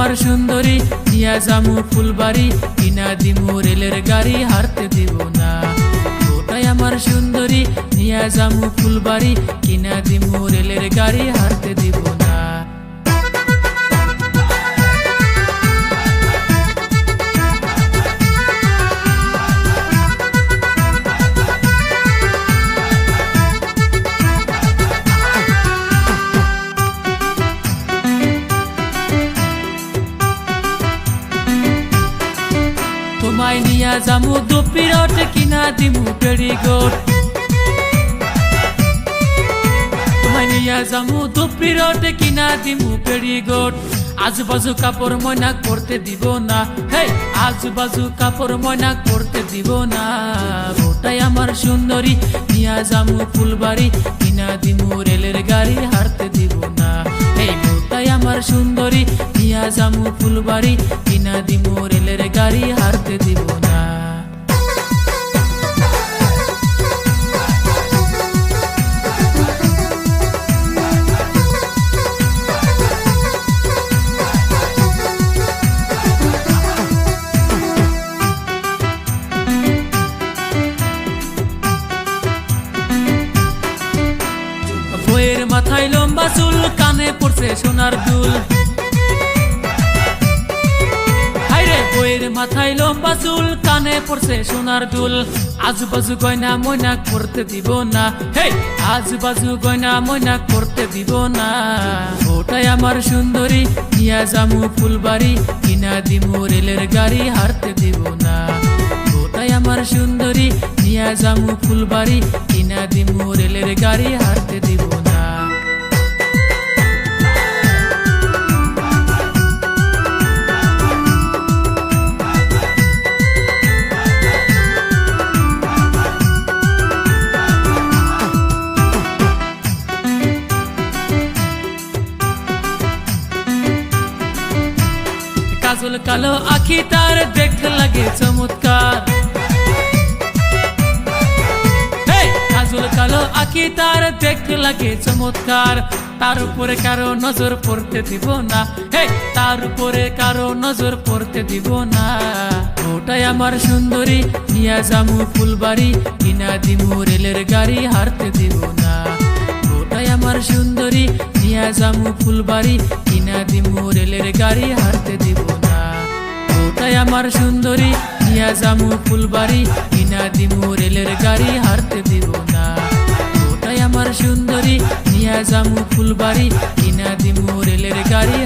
আমার সুন্দরী নিয়া জামু ফুলবাড়ি, কিনা দিমু রেলের গাড়ি, হারতে দিব না। ওটাই আমার সুন্দরী নিয়া জামু ফুলবাড়ি, কিনা দিমু রেলের গাড়ি, হারতে দিব না। তোমায় নিয়া জামু দুপিরট কিনা দিমু পেড়িগোট তোমায় নিয়া জামু দুপিরট কিনা দিমু পেড়িগোট আজুবাজু কাপড় ময়না করতে দিব না। হে আজুবাজু কাপড় ময়না করতে দিব না। ওটাই আমার সুন্দরী, নিয়া জামু ফুলবাড়ি, কিনা দিমু রেলের গাড়ি হারতে দিব না। এই ওটাই আমার সুন্দরী নিয়া জামু ফুলবাড়ি কিনা দিমু রেলের গাড়ি, হারতে দিব না। মাথায় লম্বা চুল, কানে পড়ছে সোনার দুল। বইয়ের মাথায় লম্বা চুল, কানে পড়ছে সোনার দুল। আজুবাজু গয়না ময়না করতে দিব না। হে আজুবাজু গয়না ময়না করতে দিব না। ওটাই আমার সুন্দরী, নিয়া জামু ফুলবাড়ি। কিনা দিমু রেলের গাড়ি, হারতে দিব না। ওটাই আমার সুন্দরী, নিয়া জামু ফুলবাড়ি। কিনা দিমু রেলের গাড়ি, হারতে দিব না। কালো আখি তার দেখতে লাগে চমৎকার। কাজল কালো আখি তার লাগে চমৎকার। তার উপরে কারও নজর পড়তে দিব না। হে তার উপরে কারও নজর পড়তে দিব না। ওটাই আমার সুন্দরী, নিয়া জামু ফুলবাড়ি, কিনা দিমু রেলের গাড়ি, হারতে দিব না। ওটাই আমার সুন্দরী, নিয়া জামু ফুলবাড়ি, কিনা দিমু রেলের গাড়ি, হারতে দিব আমার সুন্দরী, নিয়া জামু ফুলবাড়ি কিনা দিমু রেলের গাড়ি, হারতে দিব না। ওটাই আমার সুন্দরী, নিয়া জামু ফুলবাড়ি কিনা দিমু রেলের গাড়ি